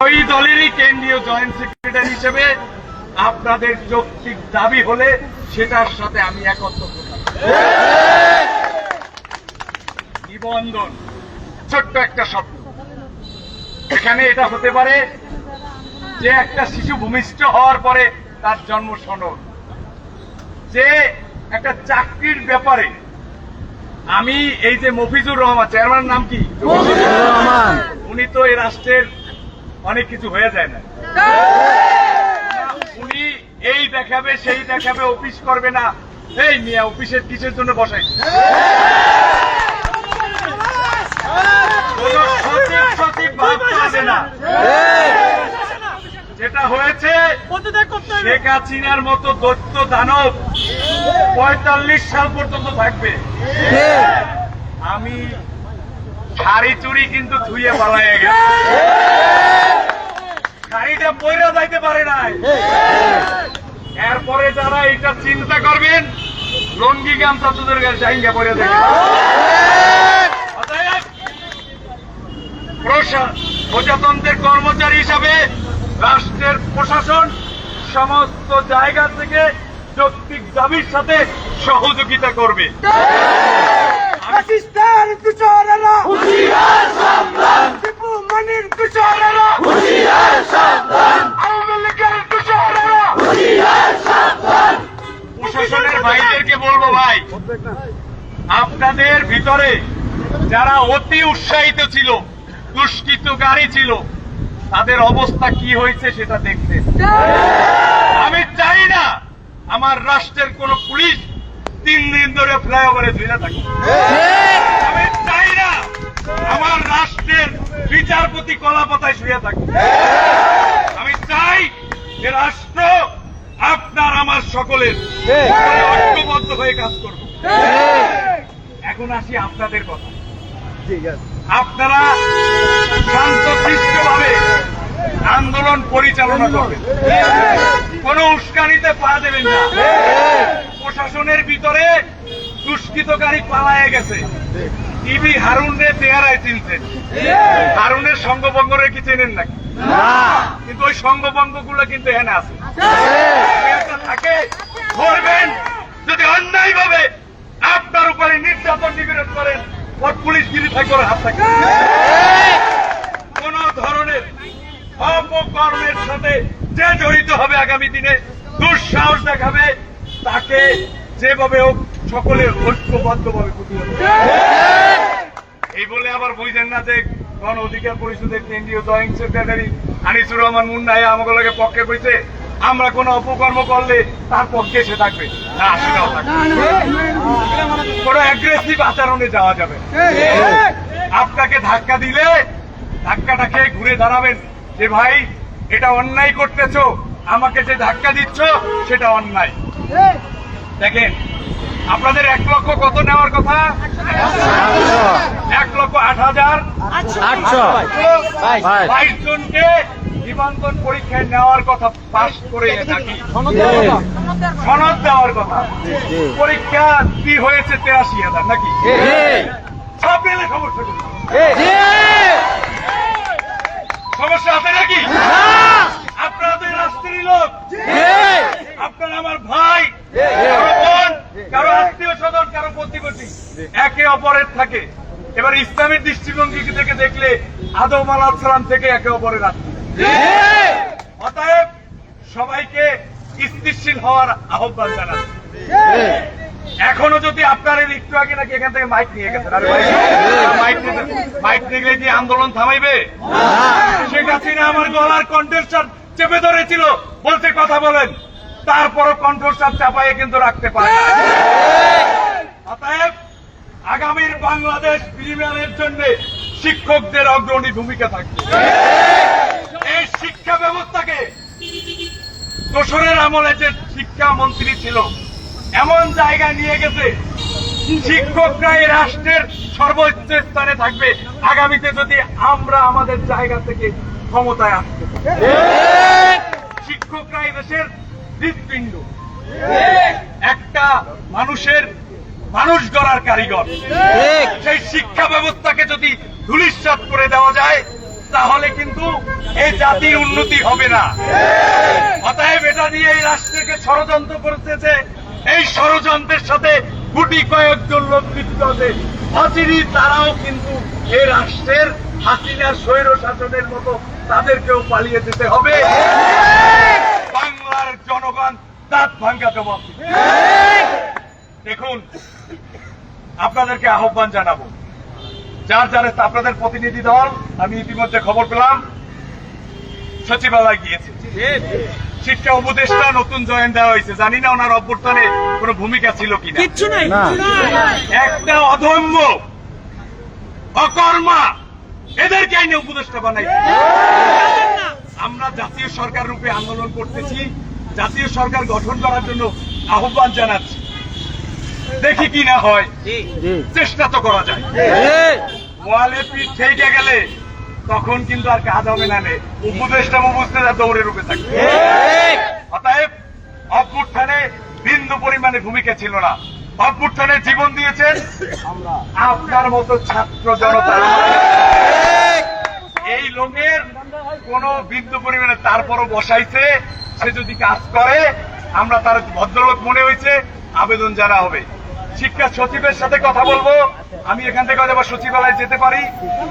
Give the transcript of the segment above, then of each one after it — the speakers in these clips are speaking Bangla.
ওই দলেরই কেন্দ্রীয় জয়েন্ট সেক্রেটারি হিসেবে আপনাদের যৌক্তিক দাবি হলে সেটার সাথে আমি একত্র নিবন্ধন ছোট্ট একটা শব্দ এখানে এটা হতে পারে যে একটা শিশু ভূমিষ্ঠ হওয়ার পরে তার জন্ম সনদ। যে একটা চাকরির ব্যাপারে আমি এই যে মফিজুর রহমান চেয়ারম্যানের নাম কি? উনি তো এই রাষ্ট্রের অনেক কিছু হয়ে যায় না। উনি এই দেখাবে, সেই দেখাবে, অফিস করবে না। এই মিয়া অফিসের কিসের জন্য বসাই যেটা হয়েছে, শেখ হাসিনার মতো দৈত্য দানব পঁয়তাল্লিশ সাল পর্যন্ত থাকবে। আমি শাড়ি চুরি কিন্তু ধুয়ে পালাই গেছে। শাড়িটা পয়রা যাইতে পারে নাই। এরপরে যারা এটা চিন্তা করবেন, লঙ্গি গামছা তোদের কাছে জাইঙ্গা পরে। দেখে প্রজাতন্ত্রের কর্মচারী হিসাবে রাষ্ট্রের প্রশাসন সমস্ত জায়গা থেকে যৌক্তিক দাবির সাথে সহযোগিতা করবে। হুশিয়ার সাবধান। টিপু মনির কুচরেরা হুশিয়ার সাবধান। আওয়ামী লীগের প্রশাসনের ভাইদেরকে বলব ভাই আপনাদের ভিতরে যারা অতি উৎসাহিত ছিল দুষ্কৃতকারী ছিল তাদের অবস্থা কি হয়েছে সেটা দেখতে। আমি চাই না আমার রাষ্ট্রের কোন পুলিশ তিন দিন ধরে ফ্লাইওভারে ধরে থাকে চাই না আমার রাষ্ট্রের বিচারপতি কলাপাতায় শুয়ে থাকে। আমি চাই যে রাষ্ট্র আপনার আমার সকলের ঐক্যবদ্ধ হয়ে কাজ করব এখন আসি আপনাদের কথা। আপনারা শান্তশিষ্টভাবে আন্দোলন পরিচালনা করবেন। কোন উস্কানিতে পা দেবেন না। প্রশাসনের ভিতরে দুষ্কৃতকারী পালায় গেছে। টিভি হারুনের চেহারায় চিনছেন। হারুনের সঙ্গভঙ্গরে কি চেনেন নাকি? কিন্তু ওই সঙ্গভঙ্গগুলো কিন্তু এনে আছে। থাকে ধরবেন যদি অন্যায় ভাবে আপনার উপরে নির্যাতন নিবেদন করেন ওর পুলিশ গিরি থাকে ওর হাত থাকে। কোন ধরনের অপকর্মের সাথে যে জড়িত হবে আগামী দিনে দুঃসাহস দেখাবে তাকে যেভাবে হোক সকলে ঐক্যবদ্ধভাবে এই বলে আবার বুঝলেন না যে গণ অধিকার পরিষদের কেন্দ্রীয় জয়েন্ট সেক্রেটারি আনিসুর রহমান মুন্নাই আমাকে পক্ষে কইছে আমরা কোন অপকর্ম করলে তার পক্ষে সে থাকবে না সেটাও থাকবে কোন অ্যাগ্রেসিভ আচরণে যাওয়া যাবে আপনাকে ধাক্কা দিলে ধাক্কাটা খেয়ে ঘুরে দাঁড়াবেন যে ভাই এটা অন্যায় করতেছ আমাকে যে ধাক্কা দিচ্ছ সেটা অন্যায় দেখেন আপনাদের এক লক্ষ কত নেওয়ার কথা? এক লক্ষ আট হাজার আটশো। বাইশ। জনকে নিবন্ধন পরীক্ষায় নেওয়ার কথা পাশ করে নাকি সনদ দেওয়ার কথা। পরীক্ষা কি হয়েছে তেরাশি হাজার নাকি? সব মিলে সমস্যা কি? সমস্যা আছে নাকি? আপনারা তো এই লোক। আপনারা আমার ভাই। কারও আত্মীয় স্বজন, কারও প্রতিবেশী একে অপরের থাকে। এবার ইসলামের দৃষ্টিভঙ্গি থেকে দেখলে আদম আলাহ সালাম থেকে একে অপরের আত্মীয়। অতএব সবাইকে স্থিতিশীল হওয়ার আহ্বান জানাচ্ছি এখনও যদি আপনার একটু আগে নাকি এখান থেকে মাইক নিয়ে গেছেন? মাইক মাইক নিয়ে কি আন্দোলন থামাইবে? শেখ হাসিনা আমার গলার কণ্ঠস্বর চেপে ধরেছিল। বলতে কথা বলেন। তারপরও কণ্ঠস্বর চাপাইয়ে কিন্তু রাখতে পারে। অতএব আগামীর বাংলাদেশ বিনিময়ের জন্য শিক্ষকদের অগ্রণী ভূমিকা থাকবে এই শিক্ষা ব্যবস্থাকে দোসরের আমলে যে শিক্ষা মন্ত্রী ছিল, এমন জায়গা নিয়ে গেছে, শিক্ষকরা এই রাষ্ট্রের সর্বোচ্চ স্থানে থাকবে আগামীতে যদি আমরা আমাদের জায়গা থেকে ক্ষমতায় আসতে। শিক্ষকরা এই দেশের হৃৎপিণ্ড। একটা মানুষের মানুষ গড়ার কারিগর। সেই শিক্ষা ব্যবস্থাকে যদি ধুলিশ্বাত করে দেওয়া যায় তাহলে কিন্তু এই জাতির উন্নতি হবে না। অতএব এটা নিয়ে এই রাষ্ট্রকে ষড়যন্ত্র করতেছে। এই ষড়যন্ত্রের সাথে গুটি কয়েকজন লোক লিপ্ত আছে। অচিরি তারাও কিন্তু এই রাষ্ট্রের হাসিনার স্বৈর শাসনের মতো তাদেরকেও পালিয়ে যেতে হবে। জনগণ দাঁত ভাঙ্গা জবাব দেখুন আপনাদেরকে আহ্বান জানাব। যার যার আপনাদের প্রতিনিধি দল আমি ইতিমধ্যে খবর পেলাম সচিবালয় গিয়েছে। শিক্ষা উপদেষ্টা নতুন জয়েন দেওয়া হয়েছে। জানি না ওনার অভ্যর্থনে কোনো ভূমিকা ছিল কিনা। একটা অধম্য অকর্মা এদেরকে আইনে উপদেষ্টা বানাই আমরা জাতীয় সরকার রূপে আন্দোলন করতেছি। জাতীয় সরকার গঠন করার জন্য আহ্বান জানাচ্ছি। দেখি কি না হয়। চেষ্টা তো করা যায়। ওয়ালে পিঠ ঠেকে গেলে তখন কিন্তু আর কাজ হবে না নে। উপদেষ্টা উপস্থিত দৌড়ে রূপে থাকবে। অতএব অভ্যুত্থানে বিন্দু পরিমাণে ভূমিকা ছিল না। অভ্যুত্থানে জীবন দিয়েছেন আপনার মতো ছাত্র জনতা। এই লোকের কোন বিন্দু পরিমাণে তারপরও বসাইছে। সে যদি কাজ করে, আমরা তার ভদ্রলোক মনে হয়েছে, আবেদন জানা হবে। শিক্ষা সচিবের সাথে কথা বলব। আমি এখান থেকে হয়তো সচিবালয়ে যেতে পারি।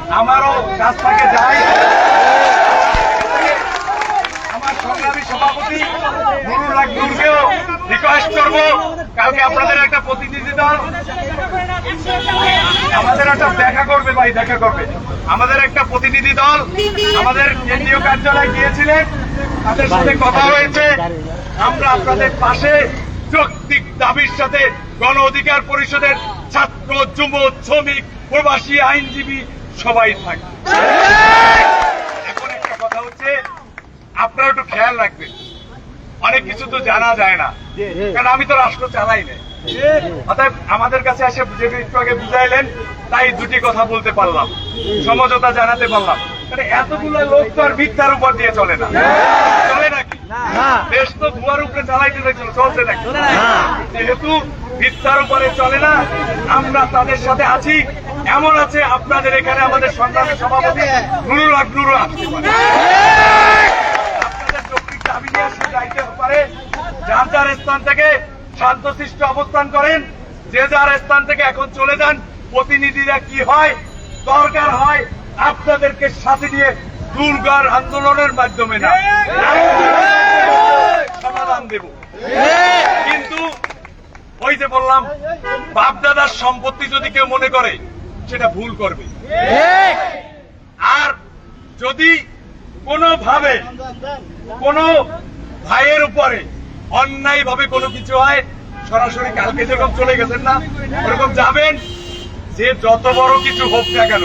আমারও কাজ থেকে, যাই। আমাদের একটা দেখা করবে ভাই, দেখা করবে। আমাদের একটা প্রতিনিধি দল। আমাদের কেন্দ্রীয় কার্যালয়ে গিয়েছিলেন। তাদের সাথে কথা হয়েছে। আমরা আপনাদের পাশে যৌক্তিক দাবির সাথে গণ অধিকার পরিষদের ছাত্র, যুব, শ্রমিক, প্রবাসী, আইনজীবী সবাই থাকবে। এখন একটা কথা হচ্ছে, আপনারা একটু খেয়াল রাখবেন। অনেক কিছু তো জানা যায় না। কারণ আমি তো রাষ্ট্র চালাই না অতএব আমাদের কাছে এসে যেটা একটু আগে বুঝাইলেন, তাই দুটি কথা বলতে পারলাম। সমঝোতা জানাতে পারলাম। এতগুলো লোক তো আর মিথ্যার উপর দিয়ে চলে না। চলে নাকি? দেশ তো ধোয়ার উপরে চালাইতে দেখছিল চলছে নাকি? যেহেতু মিথ্যার উপরে চলে না আমরা তাদের সাথে আছি এমন আছে আপনাদের এখানে আমাদের সংগ্রামী সভাপতি নুরুল হক নুরুল আসতে পারে। আপনাদের যৌক্তিক দাবি নিয়ে আসলে যাইতে পারে। যার যার স্থান থেকে শান্তশিষ্ট অবস্থান করেন যে যার স্থান থেকে এখন চলে যান প্রতিনিধিরা কি হয় দরকার হয় আপনাদেরকে সাথে নিয়ে দুর্গার আন্দোলনের মাধ্যমে না। সমাধান দেব। কিন্তু ওই যে বললাম, বাপদাদার সম্পত্তি যদি কেউ মনে করে, সেটা ভুল করবে। আর যদি কোনোভাবে কোন ভাইয়ের উপরে অন্যায় ভাবে কোনো কিছু হয়, সরাসরি কালকে যেরকম চলে গেছেন না, ওরকম যাবেন, যে যত বড় কিছু হোক না কেন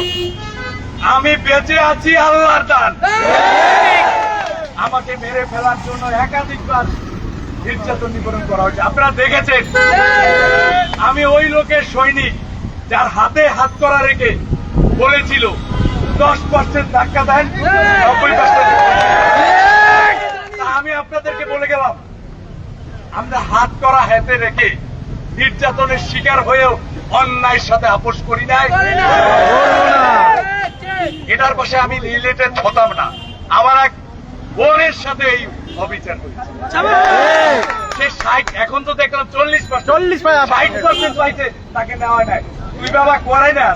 আমি বেঁচে আছি আল্লাহর দান। আমাকে মেরে ফেলার জন্য একাধিকবার নির্যাতন নিবারণ করা হয়েছে। আপনারা দেখেছেন? আমি ওই লোকের সৈনিক যার হাতে হাত করা রেখে বলেছিল, দশ পার্সেন্ট ধাক্কা দেন, নব্বই পার্সেন্ট আমি আপনাদেরকে বলে গেলাম, আমরা হাত করা হাতে রেখে নির্যাতনের শিকার হয়েও অন্যায়ের সাথে আপোষ করি নাই। এটার পাশে আমি রিলেটেড হতাম না। আমার এক বোনের সাথে এই অবিচার হয়েছে। সে ষাট এখন তো দেখলাম চল্লিশ চল্লিশ ষাট পার্সেন্ট পাইছে তাকে নেওয়া নাই। তুই বাবা করাই না।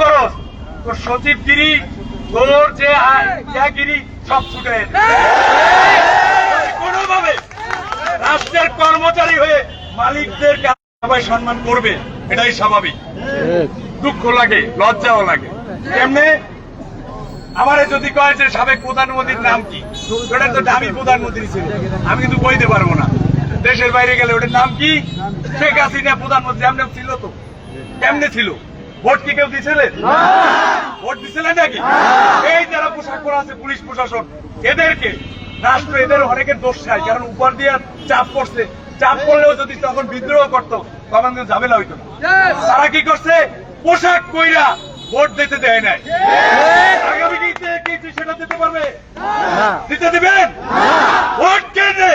করস। তোর সচিবগিরি তোর যে ইয়াগিরি সব ছুটে কোনোভাবে রাষ্ট্রের কর্মচারী হয়ে মালিকদের সবাই সম্মান করবে এটাই স্বাভাবিক। দুঃখ লাগে লজ্জাও লাগে। কেমনে? আমারে যদি কয় যে সাবেক প্রধানমন্ত্রীর নাম কি? ওটা তো দামি প্রধানমন্ত্রী ছিল। আমি কিন্তু কইতে পারব না। দেশের বাইরে গেলে ওটার নাম কি? শেখ হাসিনা প্রধানমন্ত্রী। এমনি ছিল তো। কেমনে ছিল? ভোট কি কেউ দিছিলেন? ভোট দিছিলেন নাকি? এই যারা পোশাক পরা আছে পুলিশ প্রশাসন এদেরকে রাষ্ট্র এদের অনেকের দোষ চাই কারণ উপর দিয়ে চাপ করছে চাপ করলেও যদি তখন বিদ্রোহ করতো তখন কিন্তু ঝামেলা হইতো না। তারা কি করছে? পোশাক কইরা ভোট দিতে দেয় নাই। আগামী দিতে কি সেটা দিতে পারবে? দিতে দিবেন? ভোট কেন্দ্রে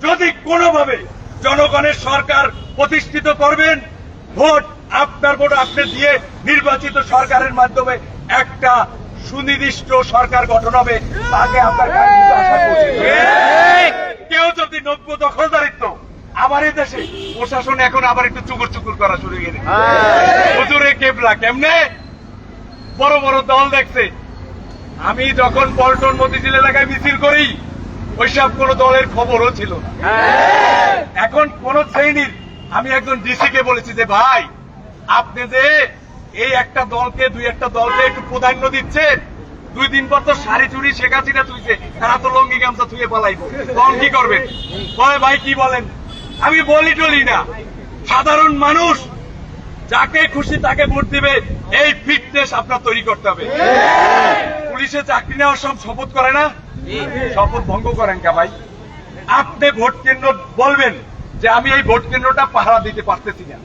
যদি কোনোভাবে জনগণের সরকার প্রতিষ্ঠিত করবেন ভোট আপনার ভোট আপনি দিয়ে নির্বাচিত সরকারের মাধ্যমে একটা সুনির্দিষ্ট সরকার গঠন হবে তাকে আপনার কেউ যদি নব্য দখলদারিত্ব আমার এই দেশে প্রশাসন এখন আবার একটু চুকুর চুকুর করা শুরু গেলে হুজুরে কেবলা কেমনে? বড় বড় দল দেখছে। আমি যখন পল্টন মতিঝিল এলাকায় মিছিল করি, ওইসব কোন দলের খবরও ছিল এখন কোন শ্রেণির, আমি একজন ডিসি কে বলেছি যে, ভাই, আপনি যে এই একটা দলকে, দুই একটা দলকে একটু প্রাধান্য দিচ্ছেন, দুই দিন পর তো শাড়ি চুরি শেখ হাসিনা তুইছে, তারা তো লঙ্গি গামছা থুয়ে পালাইব। তখন কি করবেন? কয়, ভাই, কি বলেন? আমি বলি টলি না। সাধারণ মানুষ যাকে খুশি তাকে ভোট দিবে, এই ফিটনেস আপনার তৈরি করতে হবে। পুলিশে চাকরি নেওয়ার সব শপথ করে না? শপথ ভঙ্গ করেন কে ভাই? আপনি ভোট কেন্দ্র বলবেন যে আমি এই ভোট কেন্দ্রটা পাহারা দিতে পারতেছি না।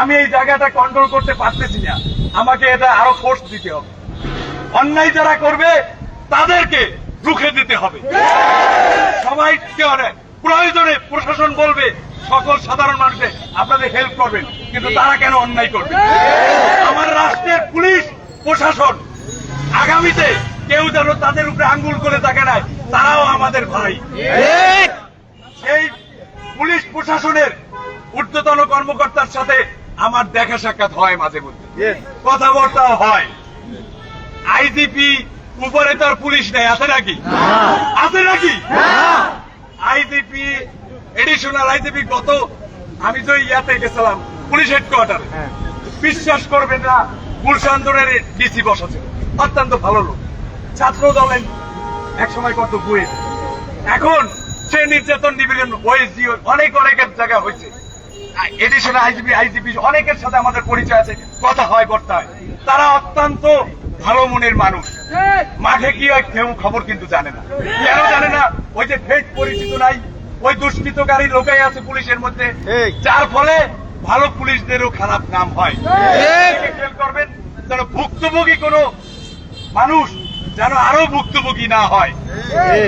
আমি এই জায়গাটা কন্ট্রোল করতে পারতেছি না। আমাকে এটা আরও ফোর্স দিতে হবে। অন্যায় যারা করবে, তাদেরকে রুখে দিতে হবে। সবাইকে অনেক প্রয়োজনে প্রশাসন বলবে সকল সাধারণ মানুষে আপনাদের হেল্প করবেন কিন্তু তারা কেন অন্যায় করবে? আমার রাষ্ট্রের পুলিশ প্রশাসন আগামীতে কেউ যেন তাদের উপরে আঙ্গুল করে থাকে নাই তারাও আমাদের ভাই। সেই পুলিশ প্রশাসনের ঊর্ধ্বতন কর্মকর্তার সাথে আমার দেখা সাক্ষাৎ হয় মাঝে মধ্যে। কথাবার্তা হয়। আইজিপি উপরে তো আর পুলিশ নেই আছে নাকি? আছে নাকি? আইজিপি এডিশনাল আইজিপি গত আমি তো ইয়াতে গেছিলাম পুলিশ হেডকোয়ার্টারে বিশ্বাস করবেন না গুলশান্তরের ডিসি বসা ছিল অত্যন্ত ভালো লোক। ছাত্র দলের এক সময় কত বইয়ে এখন সে নির্যাতন নিবেদন ওএসডি অনেক অনেকের জায়গা হয়েছে। এডিশনাল আইজিপি আইজিপি অনেকের সাথে আমাদের পরিচয় আছে কথা হয় বর্তা হয়। তারা অত্যন্ত ভালো মনের মানুষ। মাঠে কি হয় কেউ খবর কিন্তু জানে না। কেন জানে না? ওই যে ফেক পরিচিত নাই ওই দুষ্কৃতকারী লোকাই আছে পুলিশের মধ্যে। যার ফলে ভালো পুলিশদেরও খারাপ নাম হয়। খেয়াল করবেন যেন ভুক্তভোগী কোনো মানুষ যেন আরও ভুক্তভোগী না হয়।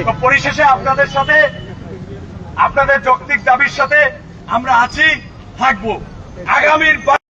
তো পরিশেষে আপনাদের সাথে আপনাদের যৌক্তিক দাবির সাথে আমরা আছি থাকব। আগামীর